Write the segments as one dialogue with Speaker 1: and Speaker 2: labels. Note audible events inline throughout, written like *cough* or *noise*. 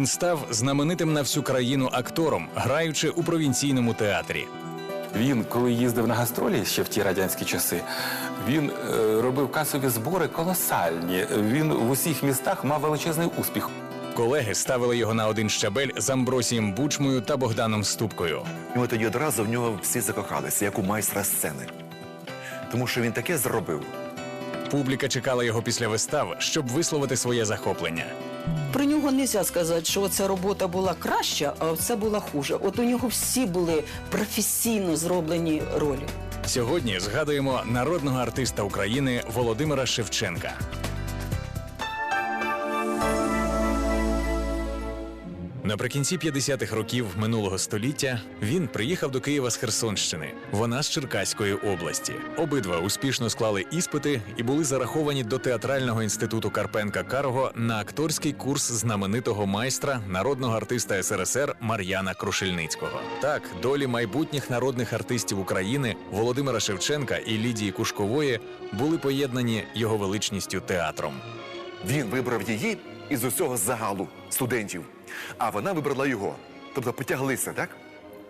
Speaker 1: він став знаменитим на всю країну актором, граючи у провінційному театрі.
Speaker 2: Він, коли їздив на гастролі ще в ті радянські часи, він е, робив касові збори колосальні. Він в усіх містах мав величезний успіх.
Speaker 1: Колеги ставили його на один щабель з Амбросієм Бучмою та Богданом Ступкою.
Speaker 3: І ми тоді одразу в нього всі закохалися, як у майстра сцени. Тому що він таке зробив.
Speaker 1: Публіка чекала його після вистав, щоб висловити своє захоплення.
Speaker 4: Про нього не можна сказати, що ця робота була краща, а це була хуже. От у нього всі були професійно зроблені ролі.
Speaker 1: Сьогодні згадуємо народного артиста України Володимира Шевченка. Наприкінці 50-х років минулого століття він приїхав до Києва з Херсонщини. Вона з Черкаської області. Обидва успішно склали іспити і були зараховані до театрального інституту Карпенка Карого на акторський курс знаменитого майстра народного артиста СРСР Мар'яна Крушельницького. Так, долі майбутніх народних артистів України Володимира Шевченка і Лідії Кушкової були поєднані його величністю театром.
Speaker 3: Він вибрав її із усього загалу студентів, а вона вибрала його. Тобто потяглися, так?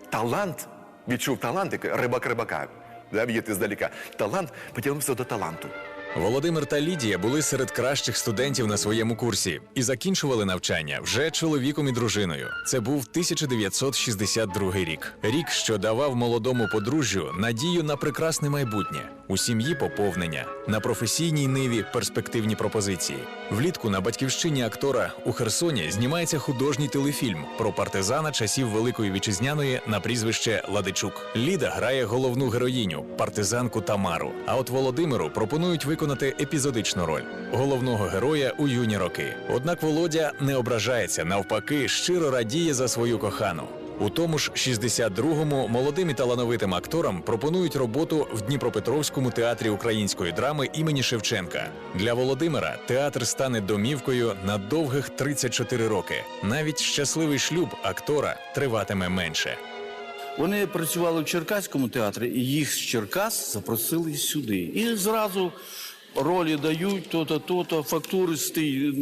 Speaker 3: Талант відчув талант, як рибак рибака. Да, б'єте здаліка. Талант потягнувся до таланту.
Speaker 1: Володимир та Лідія були серед кращих студентів на своєму курсі і закінчували навчання вже чоловіком і дружиною. Це був 1962 рік. Рік, що давав молодому подружжю надію на прекрасне майбутнє, у сім'ї поповнення, на професійній ниві перспективні пропозиції. Влітку на батьківщині актора у Херсоні знімається художній телефільм про партизана часів Великої вітчизняної на прізвище Ладичук. Ліда грає головну героїню, партизанку Тамару. А от Володимиру пропонують виконати епізодичну роль головного героя у юні роки. Однак Володя не ображається, навпаки, щиро радіє за свою кохану. У тому ж 62-му молодим і талановитим акторам пропонують роботу в Дніпропетровському театрі української драми імені Шевченка. Для Володимира театр стане домівкою на довгих 34 роки. Навіть щасливий шлюб актора триватиме менше.
Speaker 5: Вони працювали в Черкаському театрі, і їх з Черкас запросили сюди. І зразу ролі дають, то-то, то-то, фактури стій.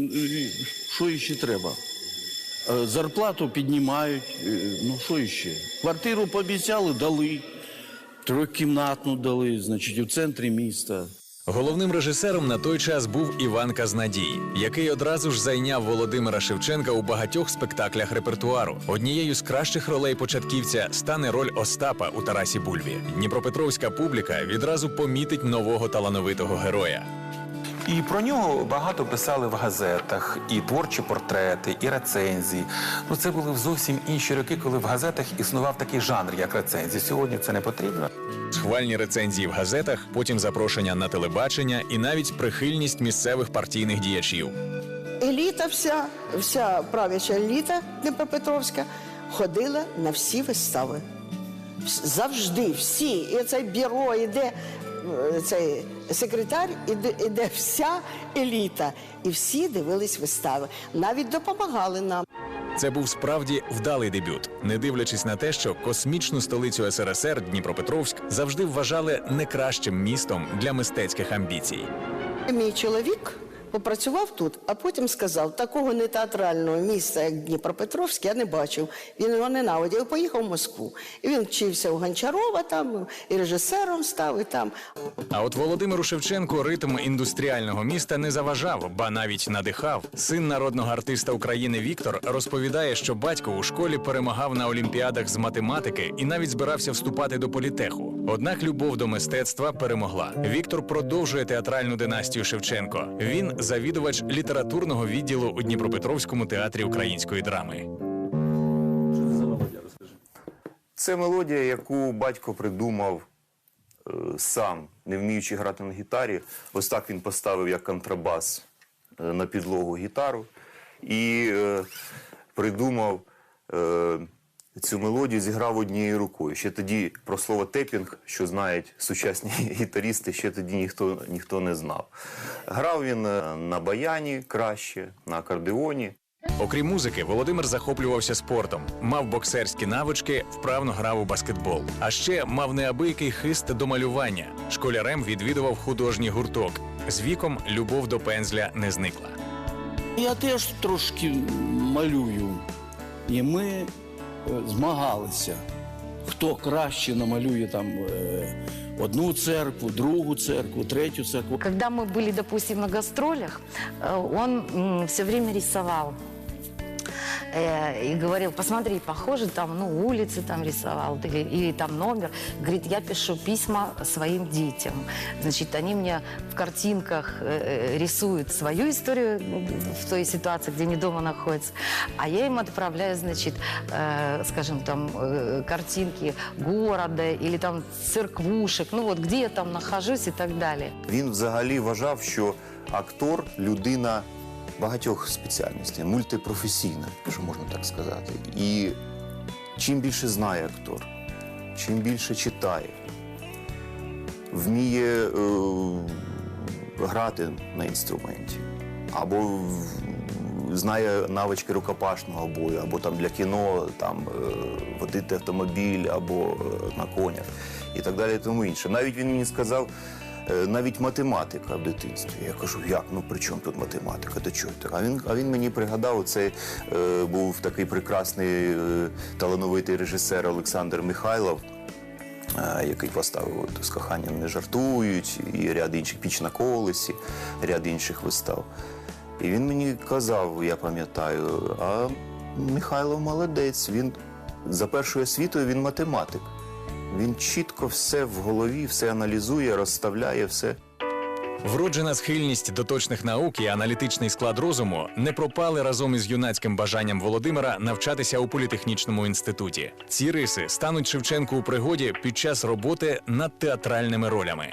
Speaker 5: Що іще треба? Е, Зарплату піднімають. е, Ну що іще? Квартиру пообіцяли, дали. Трьохкімнатну дали, значить, у центрі міста.
Speaker 1: Головним режисером на той час був Іван Казнадій, який одразу ж зайняв Володимира Шевченка у багатьох спектаклях репертуару. Однією з кращих ролей початківця стане роль Остапа у Тарасі Бульві. Дніпропетровська публіка відразу помітить нового талановитого героя.
Speaker 2: І про нього багато писали в газетах, і творчі портрети, і рецензії. Ну це були зовсім інші роки, коли в газетах існував такий жанр, як рецензії. Сьогодні це не потрібно.
Speaker 1: Схвальні рецензії в газетах, потім запрошення на телебачення і навіть прихильність місцевих партійних діячів.
Speaker 6: Еліта вся, вся правяча еліта Дніпропетровська ходила на всі вистави. Завжди всі. І це бюро іде, цей секретар, іде, іде вся еліта. І всі дивились вистави. Навіть допомагали нам.
Speaker 1: Це був справді вдалий дебют, не дивлячись на те, що космічну столицю СРСР Дніпропетровськ завжди вважали не кращим містом для мистецьких амбіцій.
Speaker 6: Мій чоловік попрацював тут, а потім сказав, такого не театрального міста, як Дніпропетровськ, я не бачив. Він його ненавидів, поїхав в Москву. І він вчився у Гончарова там, і режисером став, і там.
Speaker 1: А от Володимиру Шевченку ритм індустріального міста не заважав, ба навіть надихав. Син народного артиста України Віктор розповідає, що батько у школі перемагав на олімпіадах з математики і навіть збирався вступати до політеху. Однак любов до мистецтва перемогла. Віктор продовжує театральну династію Шевченко. Він завідувач літературного відділу у Дніпропетровському театрі української драми.
Speaker 7: Це мелодія, яку батько придумав е, сам, не вміючи грати на гітарі. Ось так він поставив як контрабас е, на підлогу гітару і е, придумав е, цю мелодію, зіграв однією рукою. Ще тоді про слово тепінг, що знають сучасні *laughs* гітарісти, ще тоді ніхто, ніхто не знав. Грав він е, на баяні краще, на акордеоні.
Speaker 1: Окрім музики, Володимир захоплювався спортом, мав боксерські навички, вправно грав у баскетбол. А ще мав неабиякий хист до малювання. Школярем відвідував художній гурток. З віком любов до пензля не зникла.
Speaker 5: Я теж трошки малюю. І ми змагалися, хто краще намалює там е, одну церкву, другу церкву, третю церкву.
Speaker 8: Когда мы были, допустим, на гастролях, э, он все время рисовал. Э, И говорил, посмотри, похоже, там, ну, улицы там рисовал, или, или там номер. Говорит, я пишу письма своим детям. Значит, они мне в картинках э, э, рисуют свою историю м, в той ситуации, где они дома находятся. А я им отправляю, значит, э, скажем, там, э, картинки города или там церквушек, ну вот, где я там нахожусь и так далее.
Speaker 7: Він взагалі вважав, що актор людина багатьох спеціальностей, мультипрофесійна, якщо можна так сказати. І чим більше знає актор, чим більше читає, вміє е, грати на інструменті, або знає навички рукопашного бою, або там для кіно там, е, водити автомобіль, або е, на конях, і так далі, і тому інше. Навіть він мені сказав, навіть математика в дитинстві. Я кажу, як? Ну при чому тут математика? До чого? А він, а він мені пригадав, це е, був такий прекрасний е, талановитий режисер Олександр Михайлов. е, Який поставив от, з коханням не жартують, і ряд інших піч на колесі, ряд інших вистав. І він мені казав, я пам'ятаю, а Михайло молодець, він за першою освітою він математик. Він чітко все в голові, все аналізує, розставляє все.
Speaker 1: Вроджена схильність до точних наук і аналітичний склад розуму не пропали разом із юнацьким бажанням Володимира навчатися у політехнічному інституті. Ці риси стануть Шевченку у пригоді під час роботи над театральними ролями.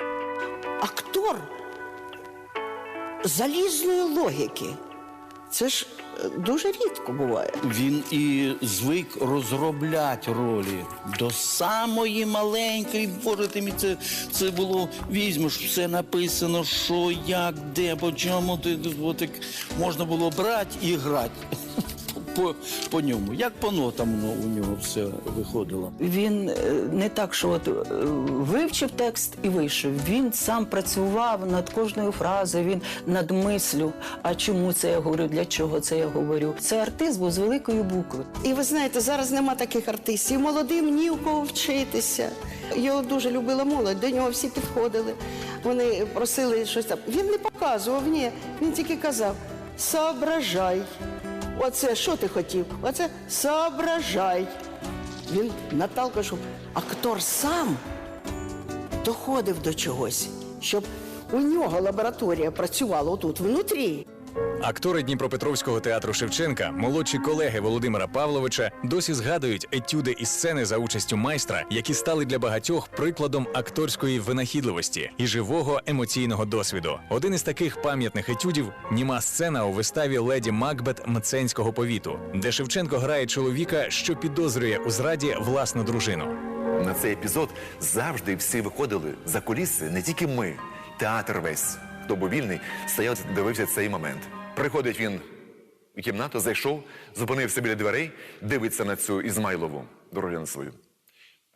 Speaker 6: Актор залізної логіки. Це ж е, дуже рідко буває.
Speaker 5: Він і звик розробляти ролі до самої маленької. Боже, ти мені це, це було візьмеш, все написано, що, як, де, по чому. Ти, от, можна було брати і грати по, по ньому. Як по нотам воно у нього все виходило.
Speaker 4: Він е, не так, що от е, вивчив текст і вийшов. Він сам працював над кожною фразою, він над мислю. А чому це я говорю? Для чого це я говорю? Це артист був з великої букви.
Speaker 6: І ви знаєте, зараз нема таких артистів. Молодим ні у кого вчитися. Його дуже любила молодь, до нього всі підходили. Вони просили щось там. Він не показував, ні. Він тільки казав: соображай. Оце що ти хотів? Оце соображай. Він Наталка, щоб актор сам доходив до чогось, щоб у нього лабораторія працювала отут внутрі.
Speaker 1: Актори Дніпропетровського театру Шевченка, молодші колеги Володимира Павловича, досі згадують етюди і сцени за участю майстра, які стали для багатьох прикладом акторської винахідливості і живого емоційного досвіду. Один із таких пам'ятних етюдів німа сцена у виставі Леді Макбет Мценського повіту, де Шевченко грає чоловіка, що підозрює у зраді власну дружину.
Speaker 3: На цей епізод завжди всі виходили за куліси, не тільки ми, театр весь. Хто був вільний, стояв, дивився цей момент. Приходить він у кімнату, зайшов, зупинився біля дверей, дивиться на цю Ізмайлову, дружину свою.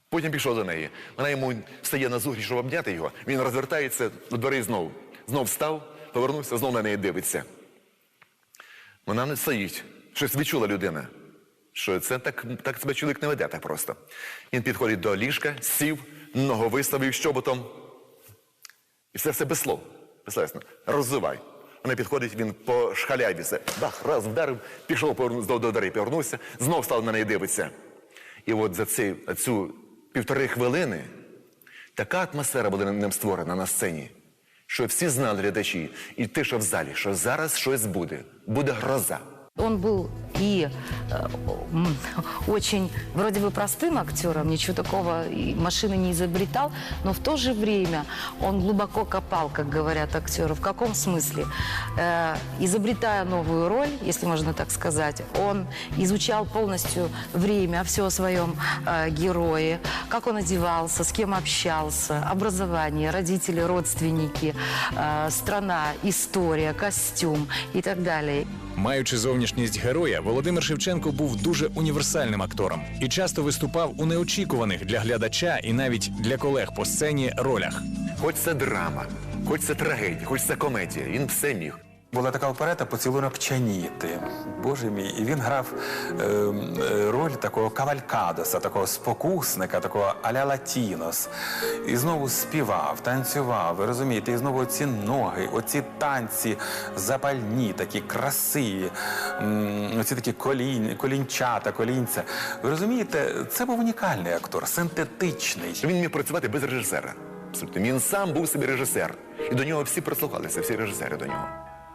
Speaker 3: Потім пішов до неї. Вона йому стає на зустріч, щоб обняти його. Він розвертається до дверей знову. Знов встав, повернувся, знов на неї дивиться. Вона не стоїть. Щось відчула людина. Що це так, так себе чоловік не веде так просто. Він підходить до ліжка, сів, ногу виставив щоботом. І все все без слов. Безсловесно. Роззивай. Вона підходить, він по шхаляві все. Бах, раз вдарив, пішов повернувся до, до дверей, повернувся, знов став на неї дивитися. І от за ці, цю півтори хвилини така атмосфера була ним створена на сцені, що всі знали глядачі, і тиша в залі, що зараз щось буде. Буде гроза.
Speaker 8: Он был и э, *laughs* очень вроде бы простым актером, ничего такого и машины не изобретал, но в то же время он глубоко копал, как говорят актеры. В каком смысле? Э, изобретая новую роль, если можно так сказать, он изучал полностью время, все о своем э, герое, как он одевался, с кем общался, образование, родители, родственники, э, страна, история, костюм и так далее.
Speaker 1: Маючи зовнішність героя, Володимир Шевченко був дуже універсальним актором і часто виступав у неочікуваних для глядача і навіть для колег по сцені ролях.
Speaker 3: Хоч це драма, хоч це трагедія, хоч це комедія. Він все міг.
Speaker 2: Була така оперета Поцілунок Чаніти. Боже мій, і він грав е, е, роль такого кавалькадоса, такого спокусника, такого аля Латінос. І знову співав, танцював. Ви розумієте, і знову оці ноги, оці танці запальні, такі красиві, оці такі колінь, колінчата, колінця. Ви розумієте, це був унікальний актор, синтетичний.
Speaker 3: Він міг працювати без режисера. Абсолютно. Він сам був собі режисер. І до нього всі прислухалися, всі режисери до нього.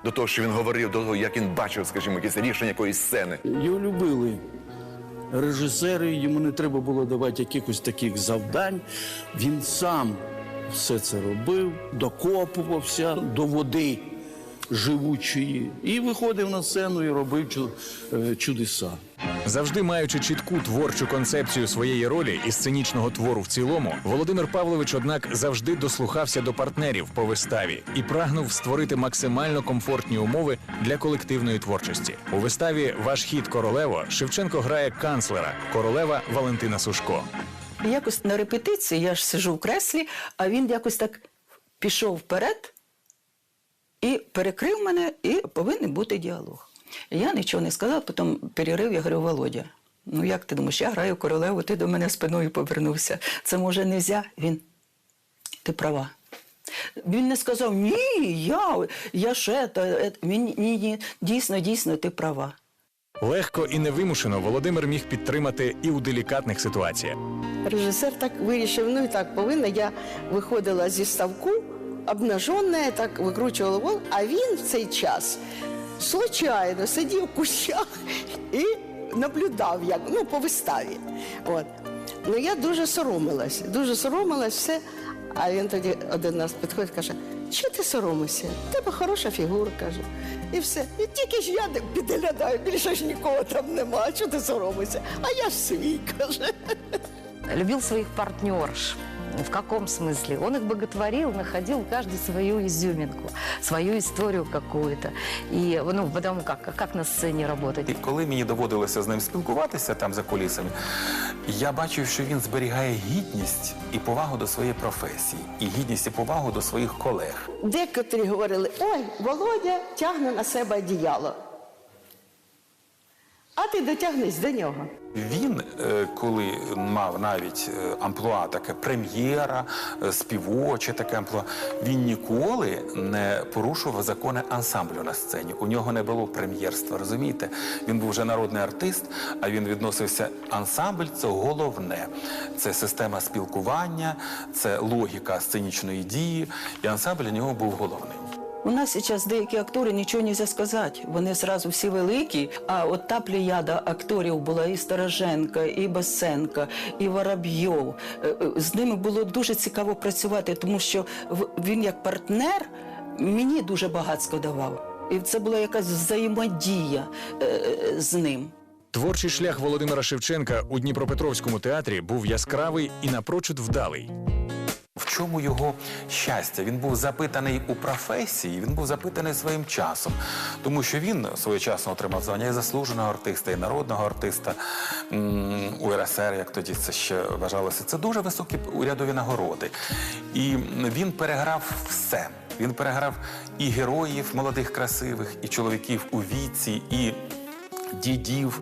Speaker 3: До того, що він говорив, до того, як він бачив, скажімо, якесь рішення якоїсь сцени.
Speaker 5: Його любили режисери, йому не треба було давати якихось таких завдань. Він сам все це робив, докопувався до води живучої і виходив на сцену і робив е, чудеса.
Speaker 1: Завжди маючи чітку творчу концепцію своєї ролі і сценічного твору в цілому, Володимир Павлович, однак, завжди дослухався до партнерів по виставі і прагнув створити максимально комфортні умови для колективної творчості. У виставі Ваш хід королево Шевченко грає канцлера королева Валентина Сушко.
Speaker 4: Якось на репетиції я ж сижу в креслі, а він якось так пішов вперед і перекрив мене, і повинен бути діалог. Я нічого не сказала, потім перерив, я говорю, Володя, ну як ти думаєш, я граю королеву, ти до мене спиною повернувся. Це може не можна? Він, ти права. Він не сказав, ні, я, я ще, та, він, ні, ні, дійсно, дійсно, ти права.
Speaker 1: Легко і невимушено Володимир міг підтримати і у делікатних ситуаціях.
Speaker 6: Режисер так вирішив, ну і так повинна. Я виходила зі ставку, обнажена, так викручувала голову, а він в цей час случайно сидів в кущах і наблюдав, як ну, по виставі. От. Ну я дуже соромилась, дуже соромилась все. А він тоді один раз підходить каже: що ти соромишся? Тебе хороша фігура, каже. І все. І тільки ж я підглядаю, більше ж нікого там нема. Чого ти соромишся? А я ж свій, каже.
Speaker 8: Любил своих партнерш. В каком смысле? Он их боготворил, находил каждый свою изюминку, свою историю какую-то. И, ну, потому как, как на сцене работать.
Speaker 2: І коли мені доводилося з ним спілкуватися там за кулісами, я бачив, що він зберігає гідність і повагу до своєї професії, і гідність і повагу до своїх колег.
Speaker 6: Декотрі говорили, ой, Володя тягне на себе одіяло. А ти дотягнись до нього.
Speaker 2: Він, е, коли мав навіть е, амплуа таке прем'єра, е, співоче таке амплуа, він ніколи не порушував закони ансамблю на сцені. У нього не було прем'єрства, розумієте? Він був вже народний артист, а він відносився ансамбль це головне. Це система спілкування, це логіка сценічної дії, і ансамбль для нього був головним.
Speaker 4: У нас зараз деякі актори нічого не можна сказати. Вони зразу всі великі. А от та плеяда акторів була і Стороженка, і Басенка, і Воробйов. Е, е, З ними було дуже цікаво працювати, тому що він як партнер мені дуже багатство давав. І це була якась взаємодія е, з ним.
Speaker 1: Творчий шлях Володимира Шевченка у Дніпропетровському театрі був яскравий і напрочуд вдалий.
Speaker 2: Чому його щастя? Він був запитаний у професії, він був запитаний своїм часом, тому що він своєчасно отримав звання і заслуженого артиста, і народного артиста УРСР, як тоді це ще вважалося. Це дуже високі урядові нагороди. І він переграв все. Він переграв і героїв молодих, красивих, і чоловіків у віці, і дідів.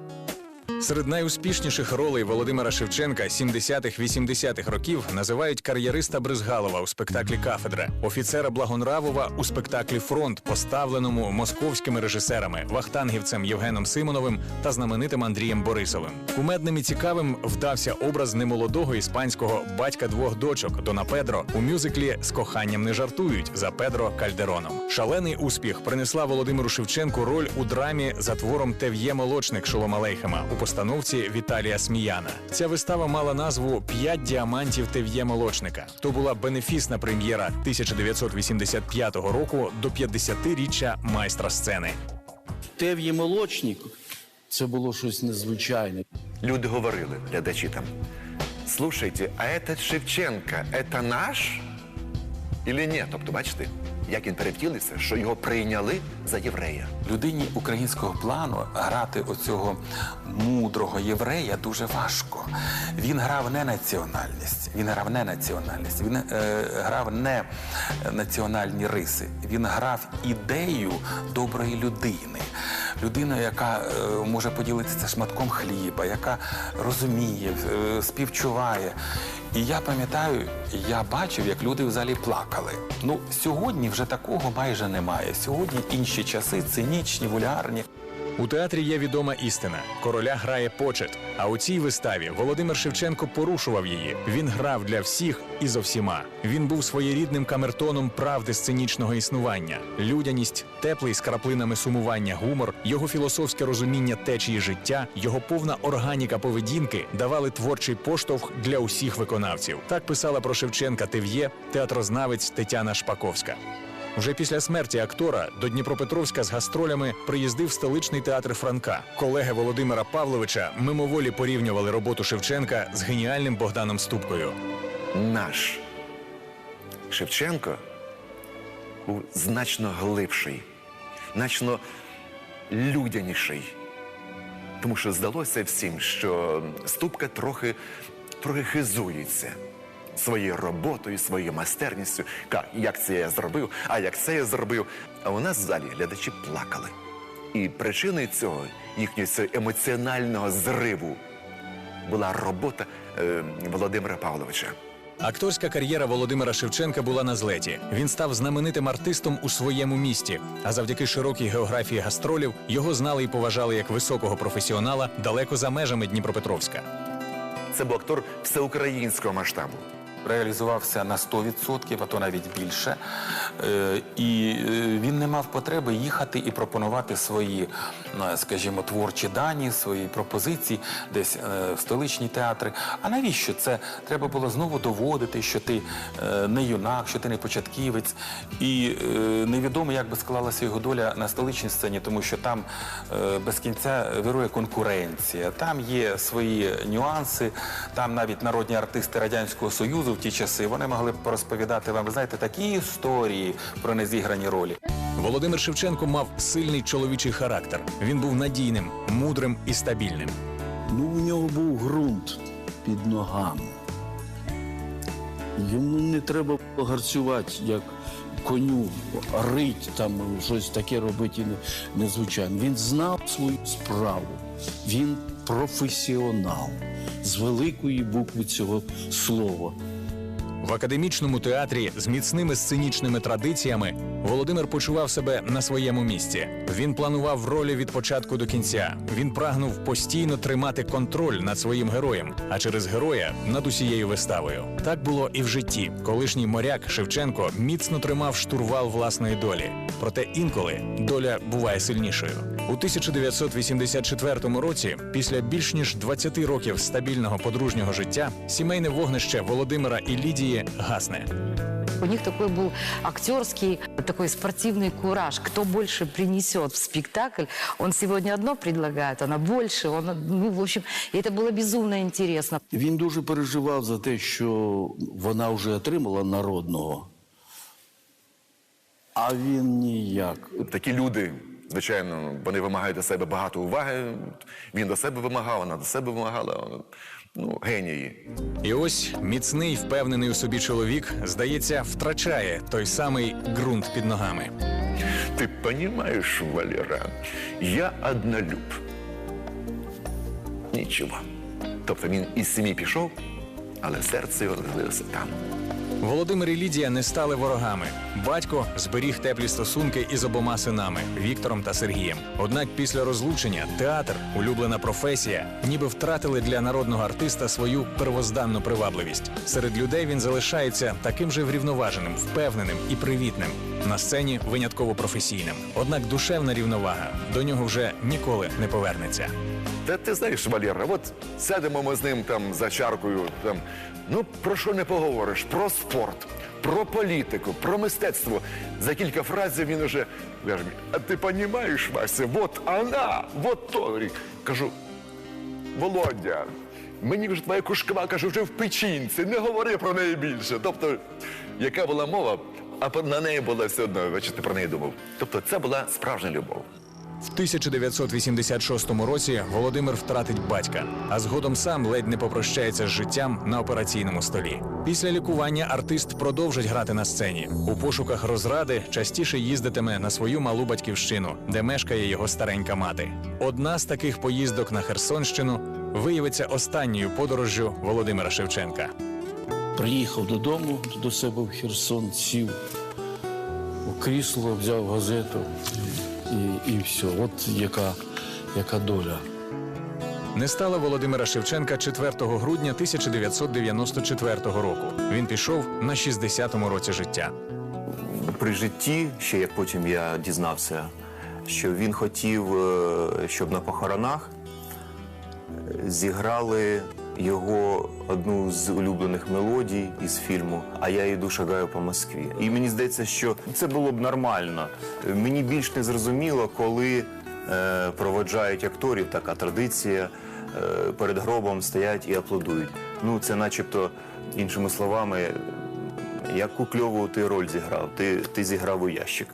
Speaker 1: Серед найуспішніших ролей Володимира Шевченка 70-х-80-х років називають кар'єриста Бризгалова у спектаклі Кафедра, офіцера Благонравова у спектаклі Фронт, поставленому московськими режисерами вахтангівцем Євгеном Симоновим та знаменитим Андрієм Борисовим. Кумедним і цікавим вдався образ немолодого іспанського батька двох дочок Дона Педро у мюзиклі з коханням не жартують за Педро Кальдероном. Шалений успіх принесла Володимиру Шевченку роль у драмі за твором Тев'є молочник Шолома Лейхема у постановці Віталія Сміяна. Ця вистава мала назву П'ять діамантів Тев'є молочника. То була бенефісна прем'єра 1985 року до 50-річчя майстра сцени.
Speaker 5: Тев'є молочник це було щось незвичайне.
Speaker 3: Люди говорили, глядачі там. Слушайте, а этот Шевченко, это наш? Или ні? Тобто, бачите, як він перевтілився, що його прийняли за єврея.
Speaker 2: Людині українського плану грати оцього мудрого єврея дуже важко. Він грав не національність, він грав не національність, він е, грав не національні риси. Він грав ідею доброї людини. Людина, яка е, може поділитися шматком хліба, яка розуміє, е, співчуває. І я пам'ятаю, я бачив, як люди в залі плакали. Ну, сьогодні вже такого майже немає. Сьогодні інші часи, цинічні, вульгарні.
Speaker 1: У театрі є відома істина: короля грає почет. А у цій виставі Володимир Шевченко порушував її. Він грав для всіх і зо всіма. Він був своєрідним камертоном правди сценічного існування, людяність, теплий з краплинами сумування гумор, його філософське розуміння течії життя, його повна органіка поведінки давали творчий поштовх для усіх виконавців. Так писала про Шевченка Тев'є, театрознавець Тетяна Шпаковська. Вже після смерті актора до Дніпропетровська з гастролями приїздив столичний театр Франка. Колеги Володимира Павловича мимоволі порівнювали роботу Шевченка з геніальним Богданом Ступкою.
Speaker 3: Наш Шевченко був значно глибший, значно людяніший. Тому що здалося всім, що Ступка трохи, трохи хизується своєю роботою, своєю майстерністю. Ка, як це я зробив, а як це я зробив. А у нас в залі глядачі плакали. І причиною цього їхнього цього емоціонального зриву була робота е, Володимира Павловича.
Speaker 1: Акторська кар'єра Володимира Шевченка була на злеті. Він став знаменитим артистом у своєму місті. А завдяки широкій географії гастролів його знали і поважали як високого професіонала далеко за межами Дніпропетровська.
Speaker 3: Це був актор всеукраїнського масштабу.
Speaker 2: Реалізувався на 100%, а то навіть більше. Е, І е, він не мав потреби їхати і пропонувати свої, скажімо, творчі дані, свої пропозиції десь е, в столичні театри. А навіщо це? Треба було знову доводити, що ти не юнак, що ти не початківець. І невідомо, як би склалася його доля на столичній сцені, тому що там без кінця вирує конкуренція. Там є свої нюанси, там навіть народні артисти Радянського Союзу в ті часи вони могли б порозповідати вам, ви знаєте, такі історії про незіграні ролі.
Speaker 1: Володимир Шевченко мав сильний чоловічий характер. Він був надійним, мудрим і стабільним.
Speaker 5: Ну, у нього був ґрунт під ногами. Йому не треба гарцювати, як коню, рить там щось таке робити не- незвичайне. Він знав свою справу. Він професіонал з великої букви цього слова.
Speaker 1: Академічному театрі з міцними сценічними традиціями Володимир почував себе на своєму місці. Він планував ролі від початку до кінця. Він прагнув постійно тримати контроль над своїм героєм, а через героя над усією виставою. Так було і в житті. Колишній моряк Шевченко міцно тримав штурвал власної долі. Проте інколи доля буває сильнішою. У 1984 році, після більш ніж 20 років стабільного подружнього життя, сімейне вогнище Володимира і Лідії гасне.
Speaker 8: У них такой был актерский, такой спортивный кураж. Кто больше принесет в спектакль, он сегодня одно предлагает, она больше, он, ну, в общем, и это было безумно интересно.
Speaker 5: Він дуже переживав за те, що вона вже отримала народного, а він ніяк.
Speaker 3: Такі люди, звичайно, вони вимагають до себе багато уваги. Він до себе вимагав, вона до себе вимагала. Ну, генії.
Speaker 1: І ось міцний, впевнений у собі чоловік, здається, втрачає той самий ґрунт під ногами.
Speaker 3: Ти розумієш, Валера, я однолюб. Нічого. Тобто він із сім'ї пішов, але серце його залишилося там.
Speaker 1: Володимир і Лідія не стали ворогами. Батько зберіг теплі стосунки із обома синами Віктором та Сергієм. Однак після розлучення театр, улюблена професія, ніби втратили для народного артиста свою первозданну привабливість. Серед людей він залишається таким же врівноваженим, впевненим і привітним. На сцені винятково професійним. Однак душевна рівновага до нього вже ніколи не повернеться.
Speaker 3: Та ти знаєш, Валера, от сядемо ми з ним там за чаркою. Там, ну про що не поговориш? Про спорт, про політику, про мистецтво. За кілька фразів він уже каже, а ти розумієш, Вася, от вона, от то. Кажу, Володя, мені вже твоя кушкова, каже, вже в печінці, не говори про неї більше. Тобто, яка була мова, а на неї було все одно, бачите, про неї думав. Тобто це була справжня любов.
Speaker 1: В 1986 році Володимир втратить батька, а згодом сам ледь не попрощається з життям на операційному столі. Після лікування артист продовжить грати на сцені. У пошуках розради частіше їздитиме на свою малу батьківщину, де мешкає його старенька мати. Одна з таких поїздок на Херсонщину виявиться останньою подорожжю Володимира Шевченка.
Speaker 5: Приїхав додому до себе в Херсон, сів у крісло, взяв газету і, і все. От яка, яка доля.
Speaker 1: Не стало Володимира Шевченка 4 грудня 1994 року. Він пішов на 60-му році життя.
Speaker 7: При житті, ще як потім я дізнався, що він хотів, е, щоб на похоронах е, зіграли його одну з улюблених мелодій із фільму А я йду шагаю по Москві. І мені здається, що це було б нормально. Мені більш не зрозуміло, коли е, проводжають акторів, така традиція. е, Перед гробом стоять і аплодують. Ну, це начебто, іншими словами, Яку кльову ти роль зіграв? Ти, ти зіграв у ящик.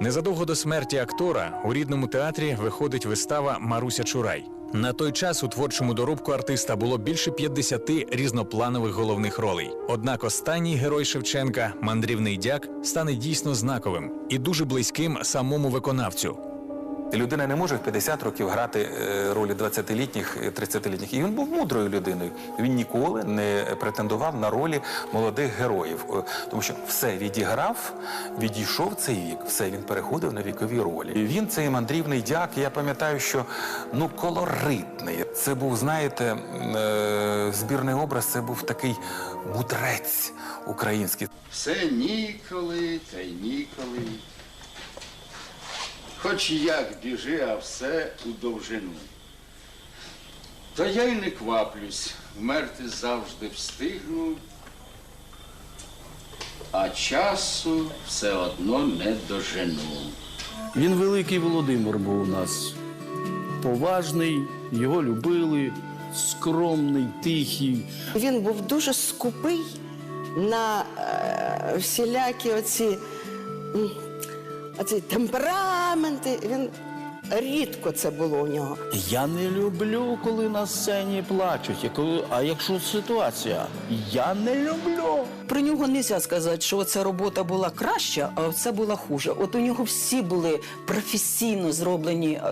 Speaker 1: Незадовго до смерті актора у рідному театрі виходить вистава Маруся Чурай. На той час у творчому доробку артиста було більше 50 різнопланових головних ролей. Однак останній герой Шевченка, мандрівний дяк, стане дійсно знаковим і дуже близьким самому виконавцю.
Speaker 2: Людина не може в 50 років грати е, ролі 20-літніх, е, 30-літніх. І він був мудрою людиною. Він ніколи не претендував на ролі молодих героїв, Е, тому що все відіграв, відійшов цей вік, все він переходив на вікові ролі. І він цей мандрівний дяк. Я пам'ятаю, що ну колоритний. Це був, знаєте, е, збірний образ. Це був такий мудрець український.
Speaker 9: Все ніколи та й ніколи. Хоч як біжи, а все у довжину. Та я й не кваплюсь, вмерти завжди встигну, а часу все одно не дожену.
Speaker 5: Він великий Володимир був у нас. Поважний, його любили, скромний, тихий.
Speaker 6: Він був дуже скупий на е, всілякі оці, м, оці темпераменти. Він рідко це було у нього.
Speaker 5: Я не люблю, коли на сцені плачуть. Я коли- А якщо ситуація, я не люблю.
Speaker 4: Про нього не можна сказати, що ця робота була краща, а це була хуже. От у нього всі були професійно зроблені е,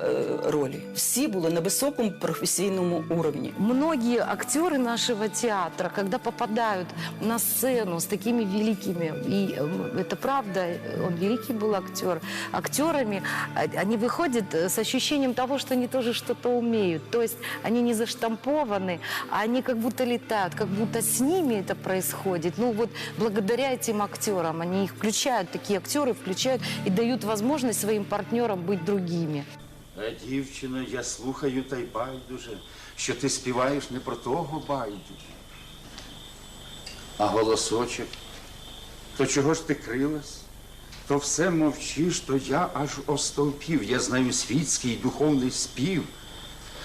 Speaker 4: ролі. Всі були на високому професійному уровні.
Speaker 8: Многие актеры нашего театра, когда попадают на сцену с такими великими, и э, это правда, он великий был актер, актерами, а- они выходят э, с ощущением того, что они тоже что-то умеют. То есть они не заштампованы, а они как будто летают, как будто с ними это происходит. Ну вот благодаря этим актерам, они их включают, такие актеры включают и дают возможность своим партнерам быть другими.
Speaker 9: Е, Дівчино, я слухаю та й байдуже, що ти співаєш не про того байдуже. А голосочок, то чого ж ти крилась? То все мовчиш, то я аж остовпів. Я знаю світський духовний спів.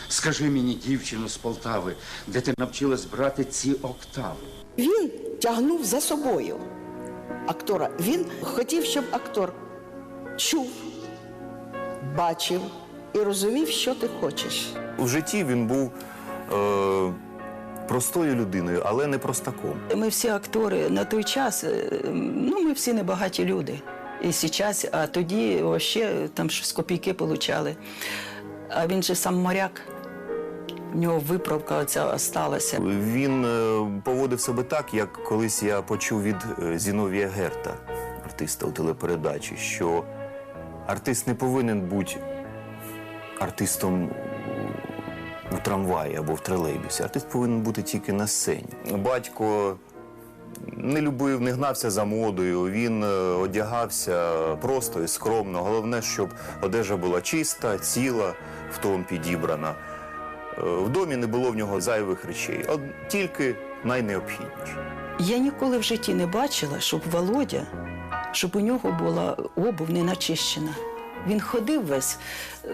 Speaker 9: Скажи мені, дівчино з Полтави, де ти навчилась брати ці октави?
Speaker 6: Він тягнув за собою актора. Він хотів, щоб актор чув, бачив і розумів, що ти хочеш.
Speaker 7: В житті він був е, простою людиною, але не простаком.
Speaker 4: Ми всі актори на той час, е, ну ми всі небагаті люди. І зараз, а тоді ще там щось копійки получали. А він же сам моряк. В нього виправка оця сталася.
Speaker 7: Він е, поводив себе так, як колись я почув від е, Зіновія Герта, артиста у телепередачі, що артист не повинен бути артистом у трамваї або в тролейбусі. Артист повинен бути тільки на сцені. Батько не любив, не гнався за модою. Він е, одягався просто і скромно. Головне, щоб одежа була чиста, ціла, в тон підібрана. Е, В домі не було в нього зайвих речей, от тільки найнеобхідніше.
Speaker 4: Я ніколи в житті не бачила, щоб Володя, щоб у нього була обув не начищена. Він ходив весь.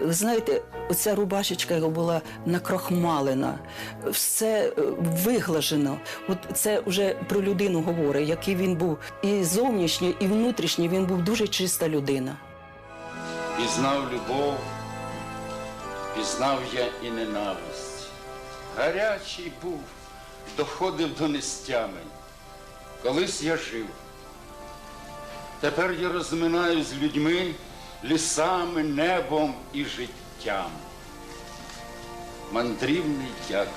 Speaker 4: Знаєте, оця рубашечка його була накрохмалена, все е, виглажено. От це вже про людину говорить, який він був. І зовнішній, і внутрішній він був дуже чиста людина.
Speaker 9: Пізнав любов, пізнав я і ненависть. Гарячий був, доходив до нестями. Колись я жив. Тепер я розминаю з людьми, лісами, небом і життям. Мандрівний як